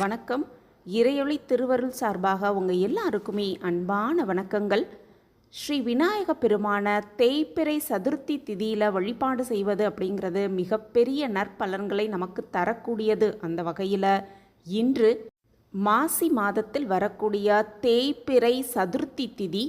வணக்கம். இறையொளி திருவருள் சார்பாக உங்கள் எல்லாருக்குமே அன்பான வணக்கங்கள். ஸ்ரீ விநாயக பெருமான தேய்பிறை சதுர்த்தி திதியில் வழிபாடு செய்வது அப்படிங்கிறது மிகப்பெரிய நற்பலன்களை நமக்கு தரக்கூடியது அந்த வகையில். இன்று மாசி மாதத்தில் வரக்கூடிய தேய்பிறை சதுர்த்தி திதி.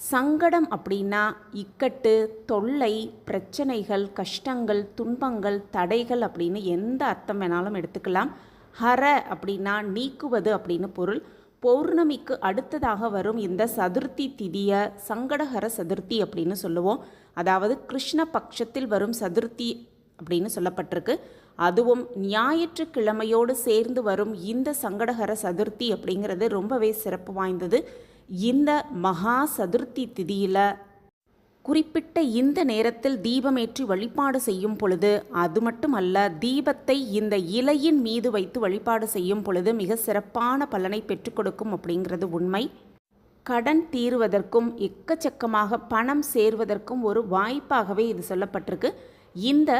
சங்கடம் அப்படின்னா இக்கட்டு தொல்லை பிரச்சனைகள் கஷ்டங்கள் துன்பங்கள் தடைகள் அப்படின்னு எந்த அர்த்தம் வேணாலும் எடுத்துக்கலாம். ஹர அப்படின்னா நீக்குவது அப்படின்னு பொருள். பௌர்ணமிக்கு அடுத்ததாக வரும் இந்த சதுர்த்தி திதியை சங்கடஹர சதுர்த்தி அப்படின்னு சொல்லுவோம். அதாவது கிருஷ்ண பட்சத்தில் வரும் சதுர்த்தி அப்படின்னு சொல்லப்பட்டிருக்கு. அதுவும் ஞாயிற்றுக்கிழமையோடு சேர்ந்து வரும் இந்த சங்கடஹர சதுர்த்தி அப்படிங்கிறது ரொம்பவே சிறப்பு வாய்ந்தது. இந்த மகா சதுர்த்தி திதியில் குறிப்பிட்ட இந்த நேரத்தில் தீபமேற்றி வழிபாடு செய்யும் பொழுது அது மட்டுமல்ல தீபத்தை இந்த இலையின் மீது வைத்து வழிபாடு செய்யும் பொழுது மிக சிறப்பான பலனை பெற்றுக் கொடுக்கும் அப்படிங்கிறது உண்மை. கடன் தீருவதற்கும் எக்கச்சக்கமாக பணம் சேர்வதற்கும் ஒரு வாய்ப்பாகவே இது சொல்லப்பட்டிருக்கு. இந்த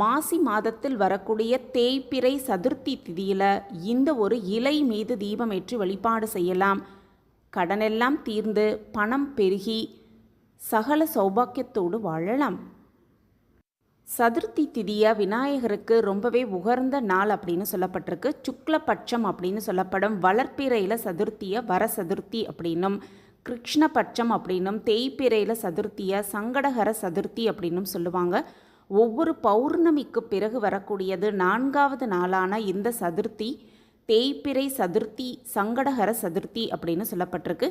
மாசி மாதத்தில் வரக்கூடிய தேய்பிறை சதுர்த்தி திதியில் இந்த ஒரு இலை மீது தீபமேற்றி வழிபாடு செய்யலாம். கடனெல்லாம் தீர்ந்து பணம் பெருகி சகல சௌபாக்கியத்தோடு வாழலாம். சதுர்த்தி திதியா விநாயகருக்கு ரொம்பவே உகர்ந்த நாள் அப்படின்னு சொல்லப்பட்டிருக்கு. சுக்லபட்சம் அப்படின்னு சொல்லப்படும். வளர்ப்பிறையில் சதுர்த்தியை வர சதுர்த்தி அப்படின்னும். கிருஷ்ணபட்சம் அப்படின்னும். தேய்ப்பிறையில் சதுர்த்தியை சங்கடகர சதுர்த்தி அப்படின்னும் சொல்லுவாங்க. ஒவ்வொரு பௌர்ணமிக்கு பிறகு வரக்கூடியது நான்காவது நாளான இந்த சதுர்த்தி. தேய்பிறை சதுர்த்தி சங்கடகர சதுர்த்தி அப்படின்னு சொல்லப்பட்டிருக்கு.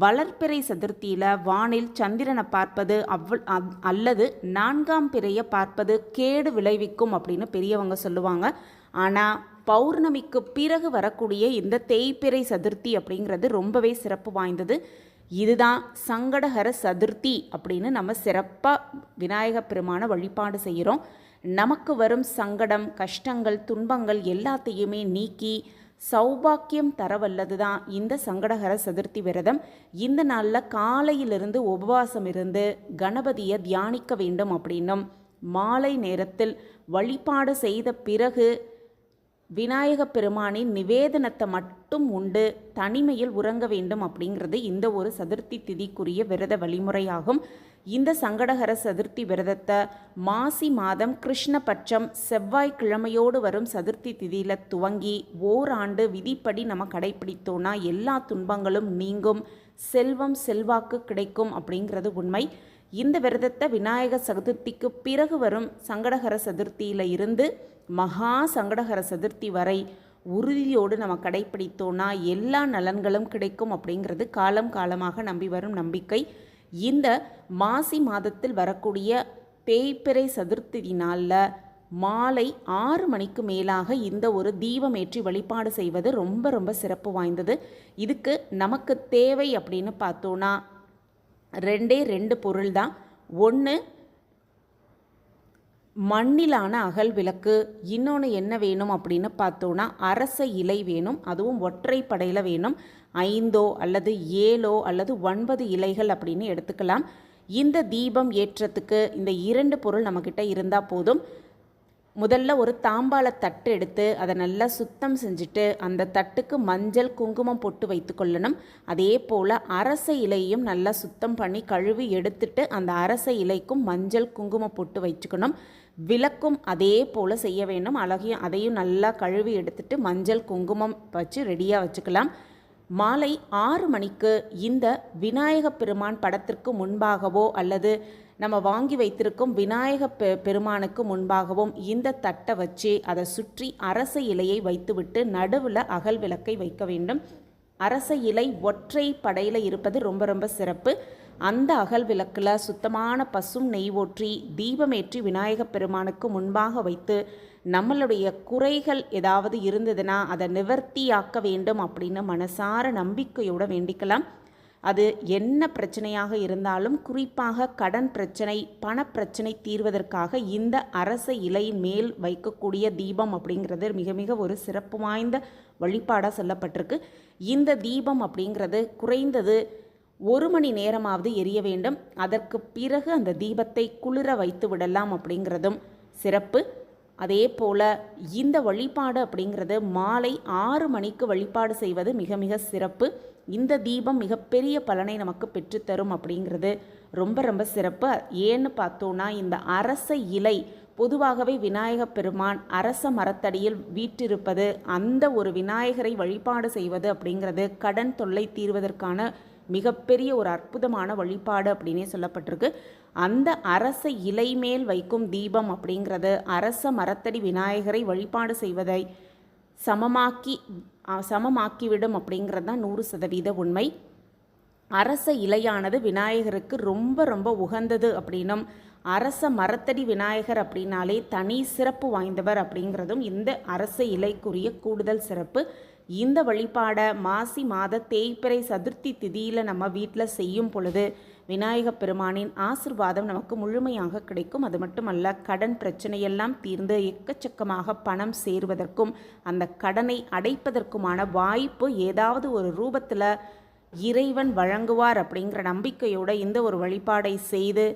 வளர்ப்பிறை சதுர்த்தியில் வானில் சந்திரனை பார்ப்பது அவ் அல்லது நான்காம் பிறையை பார்ப்பது கேடு விளைவிக்கும் அப்படின்னு பெரியவங்க சொல்லுவாங்க. ஆனால் பௌர்ணமிக்கு பிறகு வரக்கூடிய இந்த தேய்பிறை சதுர்த்தி அப்படிங்கிறது ரொம்பவே சிறப்பு வாய்ந்தது. இதுதான் சங்கடஹர சதுர்த்தி அப்படின்னு நம்ம சிறப்பாக விநாயக பெருமான வழிபாடு செய்கிறோம் நமக்கு வரும் சங்கடம் கஷ்டங்கள் துன்பங்கள் எல்லாத்தையுமே நீக்கி சௌபாக்கியம் தரவல்லது தான் இந்த சங்கடகர சதுர்த்தி விரதம். இந்த நாளில் காலையிலிருந்து உபவாசம் இருந்து கணபதியை தியானிக்க வேண்டும் அப்படின்னும் மாலை நேரத்தில் வழிபாடு செய்த பிறகு விநாயக பெருமானின் நிவேதனத்தை மட்டும் உண்டு தனிமையில் உறங்க வேண்டும் அப்படிங்கிறது இந்த ஒரு சதுர்த்தி திதிக்குரிய விரத வழிமுறையாகும். இந்த சங்கடகர சதுர்த்தி விரதத்தை மாசி மாதம் கிருஷ்ணபட்சம் செவ்வாய்க்கிழமையோடு வரும் சதுர்த்தி திதியில் துவங்கி ஓராண்டு விதிப்படி நம்ம கடைப்பிடித்தோன்னா எல்லா துன்பங்களும் நீங்கும். செல்வம் செல்வாக்கு கிடைக்கும் அப்படிங்கிறது உண்மை. இந்த விரதத்தை விநாயக சதுர்த்திக்கு பிறகு வரும் சங்கடகர சதுர்த்தியில் இருந்து மகா சங்கடகர சதுர்த்தி வரை உறுதியோடு நம்ம கடைப்பிடித்தோன்னா எல்லா நலன்களும் கிடைக்கும் அப்படிங்கிறது காலம் காலமாக நம்பி வரும் நம்பிக்கை. இந்த மாசி மாதத்தில் வரக்கூடிய பேய்பிறை சதுர்த்தி நாளில் மாலை ஆறு மணிக்கு மேலாக இந்த ஒரு தீபம் ஏற்றி வழிபாடு செய்வது ரொம்ப ரொம்ப சிறப்பு வாய்ந்தது. இதுக்கு நமக்கு தேவை அப்படின்னு பார்த்தோன்னா ரெண்டே ரெண்டு பொருள் தான் ஒன்று மண்ணிலான அகல் விளக்கு இன்னொன்று என்ன வேணும் அப்படின்னு பார்த்தோன்னா அரச இலை வேணும் அதுவும் ஒற்றை படையில் வேணும். ஐந்தோ அல்லது ஏழோ அல்லது ஒன்பது இலைகள் அப்படின்னு எடுத்துக்கலாம். இந்த தீபம் ஏற்றத்துக்கு இந்த இரண்டு பொருள் நம்மக்கிட்ட இருந்தால் போதும். முதல்ல ஒரு தாம்பாள தட்டு எடுத்து அதை நல்லா சுத்தம் செஞ்சுட்டு அந்த தட்டுக்கு மஞ்சள் குங்குமம் போட்டு வைத்துக்கொள்ளணும் அதே போல் அரச இலையும் நல்லா சுத்தம் பண்ணி கழுவி எடுத்துட்டு அந்த அரச இலைக்கும் மஞ்சள் குங்குமம் போட்டு வச்சுக்கணும் விளக்கும் அதே போல் செய்ய வேண்டும். அழகையும் அதையும் நல்லா கழுவி எடுத்துட்டு மஞ்சள் குங்குமம் வச்சு ரெடியாக வச்சுக்கலாம். மாலை ஆறு மணிக்கு இந்த விநாயக பெருமான் படத்திற்கு முன்பாகவோ அல்லது நம்ம வாங்கி வைத்திருக்கும் விநாயக பெ பெருமானுக்கு முன்பாகவும் இந்த தட்டை வச்சு அதை சுற்றி அரச இலையை வைத்துவிட்டு நடுவில் அகல் விளக்கை வைக்க வேண்டும். அரச இலை ஒற்றை படையில் இருப்பது ரொம்ப ரொம்ப சிறப்பு. அந்த அகல் விளக்கில் சுத்தமான பசும் நெய் ஓற்றி தீபமேற்றி விநாயகப் பெருமானுக்கு முன்பாக வைத்து நம்மளுடைய குறைகள் ஏதாவது இருந்ததுன்னா அதை நிவர்த்தியாக்க வேண்டும் அப்படின்னு மனசார நம்பிக்கையோடு வேண்டிக்கலாம். அது என்ன பிரச்சனையாக இருந்தாலும் குறிப்பாக கடன் பிரச்சனை பணப்பிரச்சனை தீர்வதற்காக இந்த அரச இலை மேல் வைக்கக்கூடிய தீபம் அப்படிங்கிறது மிக மிக ஒரு சிறப்பு வாய்ந்த வழிபாடாக சொல்லப்பட்டிருக்கு. இந்த தீபம் அப்படிங்கிறது குறைந்தது ஒரு மணி நேரமாவது எரிய வேண்டும். அதற்கு பிறகு அந்த தீபத்தை குளிர வைத்து விடலாம் அப்படிங்கிறதும் சிறப்பு. அதே போல் இந்த வழிபாடு அப்படிங்கிறது மாலை ஆறு மணிக்கு வழிபாடு செய்வது மிக மிக சிறப்பு. இந்த தீபம் மிகப்பெரிய பலனை நமக்கு பெற்றுத்தரும் அப்படிங்கிறது ரொம்ப ரொம்ப சிறப்பு. ஏன்னு பார்த்தோன்னா இந்த அரச இலை பொதுவாகவே விநாயகப் பெருமான் அரச மரத்தடியில் வீற்றிருப்பது அந்த ஒரு விநாயகரை வழிபாடு செய்வது அப்படிங்கிறது கடன் தொல்லை தீர்வதற்கான மிகப்பெரிய ஒரு அற்புதமான வழிபாடு அப்படின்னே சொல்லப்பட்டிருக்கு. அந்த அரச இலை மேல் வைக்கும் தீபம் அப்படிங்கிறது அரச மரத்தடி விநாயகரை வழிபாடு செய்வதை சமமாக்கி சமமாக்கிவிடும் அப்படிங்கிறது தான் நூறு சதவீத உண்மை. அரச இலையானது விநாயகருக்கு ரொம்ப ரொம்ப உகந்தது அப்படின்னும் அரச மரத்தடி விநாயகர் அப்படின்னாலே தனி சிறப்பு வாய்ந்தவர் அப்படிங்கிறதும் இந்த அரச இலைக்குரிய கூடுதல் சிறப்பு. இந்த வழிபாடை மாசி மாத தேய்பிறை சதுர்த்தி திதியில் நம்ம வீட்டில் செய்யும் பொழுது விநாயக பெருமானின் ஆசிர்வாதம் நமக்கு முழுமையாக கிடைக்கும். அது மட்டுமல்ல கடன் பிரச்சனையெல்லாம் தீர்ந்து எக்கச்சக்கமாக பணம் சேருவதற்கும் அந்த கடனை அடைப்பதற்குமான வாய்ப்பு ஏதாவது ஒரு ரூபத்தில் இறைவன் வழங்குவார் அப்படிங்கிற நம்பிக்கையோடு இந்த ஒரு வழிபாடை செய்து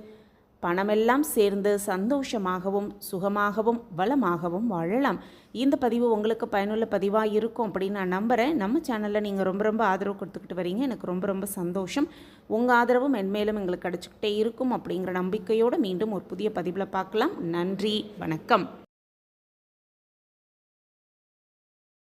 பணமெல்லாம் சேர்ந்து சந்தோஷமாகவும் சுகமாகவும் வளமாகவும் வாழலாம். இந்த பதிவு உங்களுக்கு பயனுள்ள பதிவாக இருக்கும் அப்படின்னு நான் நம்புகிறேன் நம்ம சேனலில் நீங்கள் ரொம்ப ரொம்ப ஆதரவு கொடுத்துக்கிட்டு வரீங்க. எனக்கு ரொம்ப ரொம்ப சந்தோஷம். உங்கள் ஆதரவும் மென்மேலும் எங்களுக்கு கிடச்சிக்கிட்டே இருக்கும் அப்படிங்கிற நம்பிக்கையோடு மீண்டும் ஒரு புதிய பதிவில் பார்க்கலாம். நன்றி. வணக்கம்.